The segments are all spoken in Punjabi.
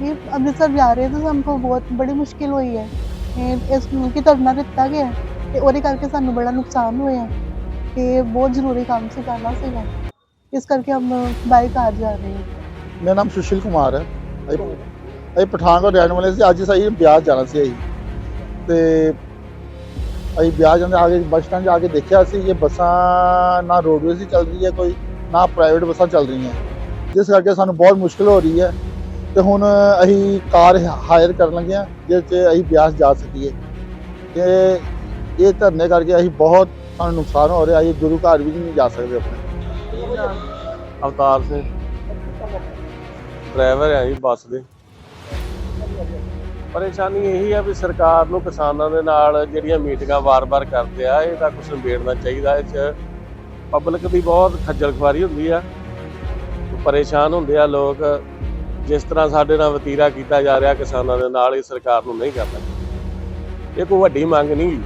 ये ਅੰਮ੍ਰਿਤਸਰ ਜਾ ਰਹੇ ਸੀ ਸਾਨੂੰ ਬਹੁਤ ਬੜੀ ਮੁਸ਼ਕਿਲ ਹੋਈ ਹੈ ਇਹ ਇਸ ਨੂੰ ਕਿ ਧਰਨਾ ਦਿੱਤਾ ਗਿਆ ਹੈ ਤੇ ਉਹਦੇ ਕਰਕੇ ਸਾਨੂੰ ਬੜਾ ਨੁਕਸਾਨ ਹੋਇਆ ਤੇ ਬਹੁਤ ਜ਼ਰੂਰੀ ਕੰਮ ਸੀ ਕਰਨਾ ਸੀਗਾ ਇਸ ਕਰਕੇ ਹਮ ਬਾਈ ਕਾਰ ਜਾ ਰਹੇ ਹਾਂ ਮੇਰਾ ਨਾਮ ਸੁਸ਼ੀਲ ਕੁਮਾਰ ਹੈ ਅਸੀਂ ਅਸੀਂ ਪਠਾਨਕੋਟ ਰਹਿਣ ਵਾਲੇ ਸੀ ਅੱਜ ਸਹੀ ਬਿਆਸ ਜਾਣਾ ਸੀ ਅਸੀਂ ਤੇ ਅਸੀਂ ਬਿਆਸ ਜਾਂਦੇ ਆਗੇ ਬੱਸ ਸਟੈਂਡ ਜਾ ਕੇ ਦੇਖਿਆ ਸੀ ਇਹ ਬੱਸਾਂ ਨਾ ਰੋਡਵੇਜ਼ ਦੀ ਚੱਲ ਰਹੀ ਹੈ ਕੋਈ ਨਾ ਪ੍ਰਾਈਵੇਟ ਬੱਸਾਂ ਚੱਲ ਰਹੀਆਂ ਜਿਸ ਕਰਕੇ ਸਾਨੂੰ ਬਹੁਤ ਮੁਸ਼ਕਲ ਹੋ ਰਹੀ ਹੈ ਤੇ ਹੁਣ ਅਸੀਂ ਕਾਰ ਹਾਇਰ ਕਰਨ ਲੱਗੇ ਹਾਂ ਜਿਸ 'ਚ ਅਸੀਂ ਬਿਆਸ ਜਾ ਸਕੀਏ। ਤੇ ਇਹ ਧਰਨੇ ਕਰਕੇ ਅਸੀਂ ਬਹੁਤ ਸਾਨੂੰ ਨੁਕਸਾਨ ਹੋ ਰਿਹਾ, ਅਸੀਂ ਗੁਰੂ ਘਰ ਵੀ ਨਹੀਂ ਜਾ ਸਕਦੇ ਆਪਣੇ। ਅਵਤਾਰ ਸਿੰਘ। ਡਰਾਈਵਰ ਹੈ ਜੀ ਬੱਸ ਦੇ। ਪਰੇਸ਼ਾਨੀ ਇਹੀ ਆ ਵੀ ਸਰਕਾਰ ਨੂੰ ਕਿਸਾਨਾਂ ਦੇ ਨਾਲ ਜਿਹੜੀਆਂ ਮੀਟਿੰਗਾਂ ਵਾਰ-ਵਾਰ ਕਰਦੇ ਆ ਇਹਦਾ ਕੁਝ ਨਿਬੇੜਨਾ ਚਾਹੀਦਾ। ਇਹ ਚ ਪਬਲਿਕ ਦੀ ਬਹੁਤ ਖੱਜਲ ਖੁਆਰੀ ਹੁੰਦੀ ਆ। ਪਰੇਸ਼ਾਨ ਹੁੰਦੇ ਆ ਲੋਕ। ਜਿਸ ਤਰ੍ਹਾਂ ਸਾਡੇ ਨਾਲ ਵਤੀਰਾ ਕੀਤਾ ਜਾ ਰਿਹਾ, ਕਿਸਾਨਾਂ ਦੇ ਨਾਲ ਇਹ ਸਰਕਾਰ ਨੂੰ ਨਹੀਂ ਕਰਨਾ। ਇਹ ਕੋਈ ਵੱਡੀ ਮੰਗ ਨਹੀਂ ਗੀ।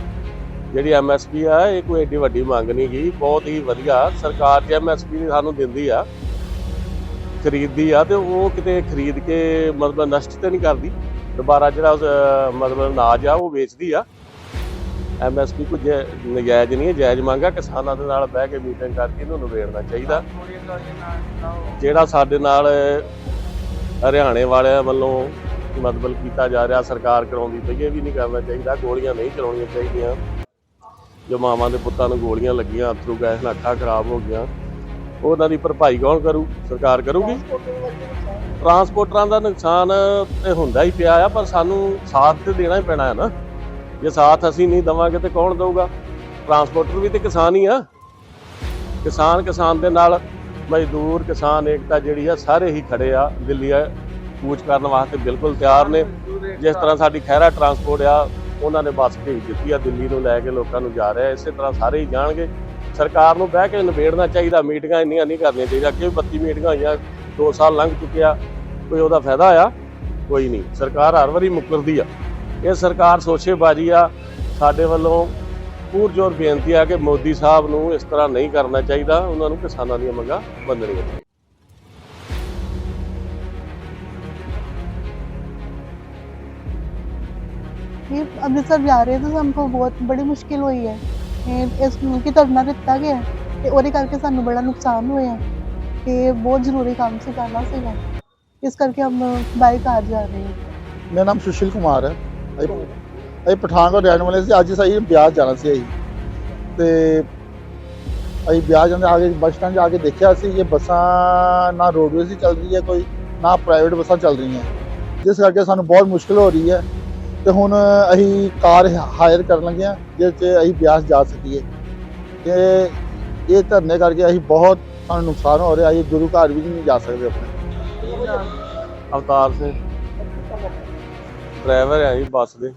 ਜਿਹੜੀ ਐਮਐਸਪੀ ਆ, ਇਹ ਕੋਈ ਏਡੀ ਵੱਡੀ ਮੰਗ ਨਹੀਂ ਗੀ। ਬਹੁਤ ਹੀ ਵਧੀਆ ਸਰਕਾਰ ਜੇ ਐਮਐਸਪੀ ਸਾਨੂੰ ਦਿੰਦੀ ਆ, ਖਰੀਦਦੀ ਆ, ਤੇ ਉਹ ਕਿਤੇ ਖਰੀਦ ਕੇ ਮਤਲਬ ਨਸ਼ਟ ਤੇ ਨਹੀਂ ਕਰਦੀ। ਦੁਬਾਰਾ ਜਿਹੜਾ ਮਤਲਬ ਅਨਾਜ ਆ, ਉਹ ਵੇਚਦੀ ਆ। ਐਮਐਸਪੀ ਕੋਈ ਜੈ- ਨਜਾਇਜ਼ ਨਹੀਂ ਹੈ। ਜਾਇਜ਼ ਮੰਗ ਆ, ਕਿਸਾਨਾਂ ਦੇ ਨਾਲ ਬਹਿ ਕੇ ਮੀਟਿੰਗ ਕਰਕੇ ਇਹਨੂੰ ਨਿਬੇੜਨਾ ਚਾਹੀਦਾ। ਜਿਹੜਾ ਸਾਡੇ ਨਾਲ ਹਰਿਆਣੇ ਵਾਲਿਆਂ ਵੱਲੋਂ ਮਤਲਬ ਕੀਤਾ ਜਾ ਰਿਹਾ, ਸਰਕਾਰ ਕਰਾਉਂਦੀ ਪਈ ਇਹ ਵੀ ਨਹੀਂ ਕਰਨਾ ਚਾਹੀਦਾ, ਗੋਲੀਆਂ ਨਹੀਂ ਚਲਾਉਣੀਆਂ ਚਾਹੀਦੀਆਂ। ਜੋ ਮਾਵਾਂ ਦੇ ਪੁੱਤਾਂ ਨੂੰ ਗੋਲੀਆਂ ਲੱਗੀਆਂ, ਅਥਰੂ ਗੈਸ ਨਾਲ ਅੱਖਾਂ ਖਰਾਬ ਹੋ ਗਈਆਂ ਉਹਨਾਂ ਦੀ ਭਰਪਾਈ ਕੌਣ ਕਰੂ? ਸਰਕਾਰ ਕਰੂਗੀ? ਟਰਾਂਸਪੋਰਟਰਾਂ ਦਾ ਨੁਕਸਾਨ ਤੇ ਹੁੰਦਾ ਹੀ ਪਿਆ ਆ, ਪਰ ਸਾਨੂੰ ਸਾਥ ਤੇ ਦੇਣਾ ਹੀ ਪੈਣਾ ਹੈ ਨਾ। ਜੇ ਸਾਥ ਅਸੀਂ ਨਹੀਂ ਦਵਾਂਗੇ ਤੇ ਕੌਣ ਦਊਗਾ? ਟਰਾਂਸਪੋਰਟਰ ਵੀ ਤੇ ਕਿਸਾਨ ਹੀ ਆ। ਕਿਸਾਨ ਕਿਸਾਨ ਦੇ ਨਾਲ ਮਜ਼ਦੂਰ, ਕਿਸਾਨ ਏਕਤਾ ਜਿਹੜੀ ਆ, ਸਾਰੇ ਹੀ ਖੜੇ ਆ ਦਿੱਲੀ ਆ, ਕੂਚ ਕਰਨ ਵਾਸਤੇ ਬਿਲਕੁਲ ਤਿਆਰ ਨੇ। ਜਿਸ ਤਰ੍ਹਾਂ ਸਾਡੀ ਖਹਿਰਾ ਟਰਾਂਸਪੋਰਟ ਆ, ਉਹਨਾਂ ਨੇ ਬੱਸ ਭੇਜ ਦਿੱਤੀ ਆ, ਦਿੱਲੀ ਨੂੰ ਲੈ ਕੇ ਲੋਕਾਂ ਨੂੰ ਜਾ ਰਿਹਾ। ਇਸੇ ਤਰ੍ਹਾਂ ਸਾਰੇ ਹੀ ਜਾਣਗੇ। ਸਰਕਾਰ ਨੂੰ ਬਹਿ ਕੇ ਨਿਬੇੜਨਾ ਚਾਹੀਦਾ, ਮੀਟਿੰਗਾਂ ਇੰਨੀਆਂ ਨਹੀਂ ਕਰਨੀਆਂ ਚਾਹੀਦੀਆਂ। ਕਿ ਵੀ 32 ਮੀਟਿੰਗਾਂ ਹੋਈਆਂ 2 ਸਾਲ ਲੰਘ ਚੁੱਕਿਆ, ਕੋਈ ਉਹਦਾ ਫਾਇਦਾ ਆ? ਕੋਈ ਨਹੀਂ। ਸਰਕਾਰ ਹਰ ਵਾਰੀ ਮੁੱਕਰਦੀ ਆ। ਇਹ ਸਰਕਾਰ ਸੋਚੇਬਾਜ਼ੀ ਆ, ਸਾਡੇ ਵੱਲੋਂ ਪੂਰਜੋਰ ਬੇਨਤੀ ਆ ਕਿ ਮੋਦੀ ਸਾਹਿਬ ਨੂੰ ਇਸ ਤਰ੍ਹਾਂ ਨਹੀਂ ਕਰਨਾ ਚਾਹੀਦਾ। ਉਹਨਾਂ ਨੂੰ ਕਿਸਾਨਾਂ ਦੀਆਂ ਮੰਗਾਂ ਮੰਨਣੀਆਂ ਚਾਹੀਦੀਆਂ। ਇਹ ਅੰਮ੍ਰਿਤਸਰ ਜਾ ਰਹੇ ਸੀ ਸਾਨੂੰ ਬਹੁਤ ਬੜੀ ਮੁਸ਼ਕਿਲ ਹੋਈ ਹੈ। ਇਹ ਇਸ ਨੂੰ ਕਿ ਧਰਨਾ ਦਿੱਤਾ ਗਿਆ ਹੈ ਤੇ ਉਹਦੇ ਕਰਕੇ ਸਾਨੂੰ ਬੜਾ ਨੁਕਸਾਨ ਹੋਇਆ ਤੇ ਬਹੁਤ ਜ਼ਰੂਰੀ ਕੰਮ ਸੀ ਕਰਨਾ ਸੀਗਾ। ਇਸ ਕਰਕੇ ਹਮ ਬਾਈ ਕਾਰ ਜਾ ਰਹੇ ਹਾਂ। ਮੇਰਾ ਨਾਮ ਸੁਸ਼ੀਲ ਕੁਮਾਰ ਹੈ। ਅਸੀਂ ਪਠਾਨਕੋਟ ਰਹਿਣ ਵਾਲੇ ਸੀ, ਅੱਜ ਸਹੀ ਬਿਆਸ ਜਾਣਾ ਸੀ ਅਸੀਂ। ਤੇ ਅਸੀਂ ਵਿਆਹ ਜਾਂਦੇ ਆਗੇ ਬੱਸ ਸਟੈਂਡ ਜਾ ਕੇ ਦੇਖਿਆ ਸੀ ਇਹ ਬੱਸਾਂ ਨਾ ਰੋਡਵੇਜ਼ ਦੀ ਚੱਲ ਰਹੀ ਹੈ ਕੋਈ, ਨਾ ਪ੍ਰਾਈਵੇਟ ਬੱਸਾਂ ਚੱਲ ਰਹੀਆਂ। ਜਿਸ ਕਰਕੇ ਸਾਨੂੰ ਬਹੁਤ ਮੁਸ਼ਕਲ ਹੋ ਰਹੀ ਹੈ। ਤੇ ਹੁਣ ਅਸੀਂ ਕਾਰ ਹਾਇਰ ਕਰਨ ਲੱਗੇ ਹਾਂ, ਜਿਸ 'ਚ ਅਸੀਂ ਬਿਆਸ ਜਾ ਸਕੀਏ। ਤੇ ਇਹ ਧਰਨੇ ਕਰਕੇ ਅਸੀਂ ਬਹੁਤ ਸਾਨੂੰ ਨੁਕਸਾਨ ਹੋ ਰਿਹਾ, ਅਸੀਂ ਗੁਰੂ ਘਰ ਵੀ ਨਹੀਂ ਜਾ ਸਕਦੇ ਆਪਣੇ। ਅਵਤਾਰ ਸਿੰਘ। ਡਰਾਈਵਰ ਹੈ ਜੀ ਬੱਸ ਦੇ।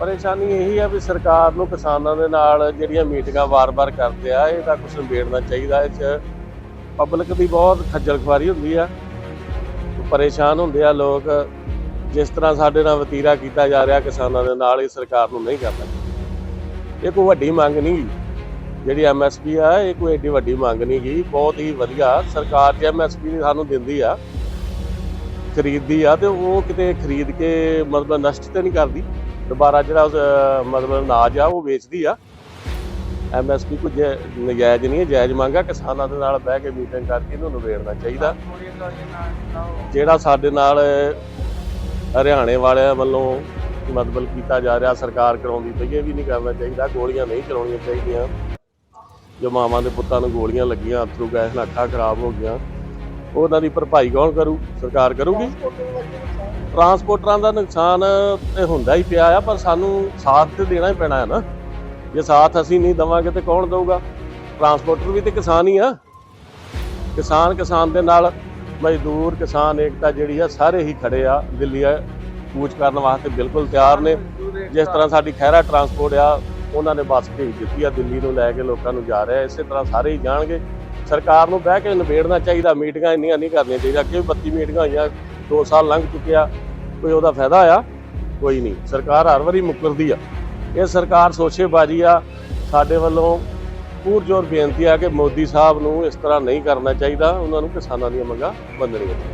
ਪਰੇਸ਼ਾਨੀ ਇਹੀ ਆ ਵੀ ਸਰਕਾਰ ਨੂੰ ਕਿਸਾਨਾਂ ਦੇ ਨਾਲ ਜਿਹੜੀਆਂ ਮੀਟਿੰਗਾਂ ਵਾਰ-ਵਾਰ ਕਰਦੇ ਆ ਇਹਦਾ ਕੁਝ ਨਿਬੇੜਨਾ ਚਾਹੀਦਾ ਇਹ ਚ। ਪਬਲਿਕ ਦੀ ਬਹੁਤ ਖੱਜਲ ਖੁਆਰੀ ਹੁੰਦੀ ਆ। ਪਰੇਸ਼ਾਨ ਹੁੰਦੇ ਆ ਲੋਕ। ਜਿਸ ਤਰ੍ਹਾਂ ਸਾਡੇ ਨਾਲ ਵਤੀਰਾ ਕੀਤਾ ਜਾ ਰਿਹਾ ਕਿਸਾਨਾਂ ਦੇ ਨਾਲ, ਇਹ ਸਰਕਾਰ ਨੂੰ ਨਹੀਂ ਕਰਨਾ ਇਹ ਕੋਈ ਵੱਡੀ ਮੰਗ ਨਹੀਂ ਗੀ। ਜਿਹੜੀ ਐਮਐਸਪੀ ਆ, ਇਹ ਕੋਈ ਏਡੀ ਵੱਡੀ ਮੰਗ ਨਹੀਂ ਗੀ। ਬਹੁਤ ਹੀ ਵਧੀਆ ਸਰਕਾਰ ਜੇ ਐਮਐਸਪੀ ਸਾਨੂੰ ਦਿੰਦੀ ਆ, ਖਰੀਦਦੀ ਆ, ਤੇ ਉਹ ਕਿਤੇ ਖਰੀਦ ਕੇ ਮਤਲਬ ਨਸ਼ਟ ਤੇ ਨਹੀਂ ਕਰਦੀ। ਦੁਬਾਰਾ ਜਿਹੜਾ ਮਤਲਬ ਅਨਾਜ ਆ, ਉਹ ਵੇਚਦੀ ਆ। ਐਮਐਸਪੀ ਕੋਈ ਜੈ- ਨਜਾਇਜ਼ ਨਹੀਂ ਹੈ, ਜਾਇਜ਼ ਮੰਗ ਆ, ਕਿਸਾਨਾਂ ਦੇ ਨਾਲ ਬਹਿ ਕੇ ਮੀਟਿੰਗ ਕਰਕੇ ਇਹਨੂੰ ਨਿਬੇੜਨਾ ਚਾਹੀਦਾ। ਜਿਹੜਾ ਸਾਡੇ ਨਾਲ ਹਰਿਆਣੇ ਵਾਲਿਆਂ ਵੱਲੋਂ ਮਤਲਬ ਕੀਤਾ ਜਾ ਰਿਹਾ, ਸਰਕਾਰ ਕਰਾਉਂਦੀ ਪਈ ਇਹ ਵੀ ਨਹੀਂ ਕਰਨਾ ਚਾਹੀਦਾ, ਗੋਲੀਆਂ ਨਹੀਂ ਚਲਾਉਣੀਆਂ ਚਾਹੀਦੀਆਂ। ਜੋ ਮਾਵਾਂ ਦੇ ਪੁੱਤਾਂ ਨੂੰ ਗੋਲੀਆਂ ਲੱਗੀਆਂ, ਅਥਰੂ ਗੈਸ ਨਾਲ ਅੱਖਾਂ ਖਰਾਬ ਹੋ ਗਈਆਂ। ਉਹਨਾਂ ਦੀ ਭਰਪਾਈ ਕੌਣ ਕਰੂ? ਸਰਕਾਰ ਕਰੂਗੀ। ਟਰਾਂਸਪੋਰਟਰਾਂ ਦਾ ਨੁਕਸਾਨ ਤੇ ਹੁੰਦਾ ਹੀ ਪਿਆ ਆ, ਪਰ ਸਾਨੂੰ ਸਾਥ ਤੇ ਦੇਣਾ ਹੀ ਪੈਣਾ ਹੈ ਨਾ। ਜੇ ਸਾਥ ਅਸੀਂ ਨਹੀਂ ਦਵਾਂਗੇ ਤੇ ਕੌਣ ਦੇਊਗਾ? ਟਰਾਂਸਪੋਰਟਰ ਵੀ ਤੇ ਕਿਸਾਨ ਹੀ ਆ। ਕਿਸਾਨ ਕਿਸਾਨ ਦੇ ਨਾਲ ਮਜ਼ਦੂਰ, ਕਿਸਾਨ ਏਕਤਾ ਜਿਹੜੀ ਆ, ਸਾਰੇ ਹੀ ਖੜੇ ਆ। ਦਿੱਲੀ ਆ, ਕੂਚ ਕਰਨ ਵਾਸਤੇ ਬਿਲਕੁਲ ਤਿਆਰ ਨੇ। ਜਿਸ ਤਰ੍ਹਾਂ ਸਾਡੀ ਖਹਿਰਾ ਟਰਾਂਸਪੋਰਟ ਆ, ਉਹਨਾਂ ਨੇ ਬੱਸ ਭੇਜ ਦਿੱਤੀ ਆ। ਦਿੱਲੀ ਨੂੰ ਲੈ ਕੇ ਲੋਕਾਂ ਨੂੰ ਜਾ ਰਿਹਾ, ਇਸੇ ਤਰ੍ਹਾਂ ਸਾਰੇ ਹੀ ਜਾਣਗੇ। ਸਰਕਾਰ ਨੂੰ ਬਹਿ ਕੇ ਨਿਬੇੜਨਾ ਚਾਹੀਦਾ, ਮੀਟਿੰਗਾਂ ਇੰਨੀਆਂ ਨਹੀਂ ਕਰਨੀਆਂ ਚਾਹੀਦੀਆਂ ਕਿ ਵੀ 32 ਮੀਟਿੰਗਾਂ ਹੋਈਆਂ 2 ਸਾਲ ਲੰਘ ਚੁੱਕਿਆ ਕੋਈ ਉਹਦਾ ਫਾਇਦਾ ਆ? ਕੋਈ ਨਹੀਂ, ਸਰਕਾਰ ਹਰ ਵਾਰੀ ਮੁੱਕਰਦੀ ਆ। ਇਹ ਸਰਕਾਰ ਸੋਚੇਬਾਜ਼ੀ ਆ, ਸਾਡੇ ਵੱਲੋਂ ਪੂਰਜੋਰ ਬੇਨਤੀ ਆ ਕਿ ਮੋਦੀ ਸਾਹਿਬ ਨੂੰ ਇਸ ਤਰ੍ਹਾਂ ਨਹੀਂ ਕਰਨਾ ਚਾਹੀਦਾ, ਉਹਨਾਂ ਨੂੰ ਕਿਸਾਨਾਂ ਦੀਆਂ ਮੰਗਾਂ ਮੰਨਣੀਆਂ ਚਾਹੀਦੀਆਂ।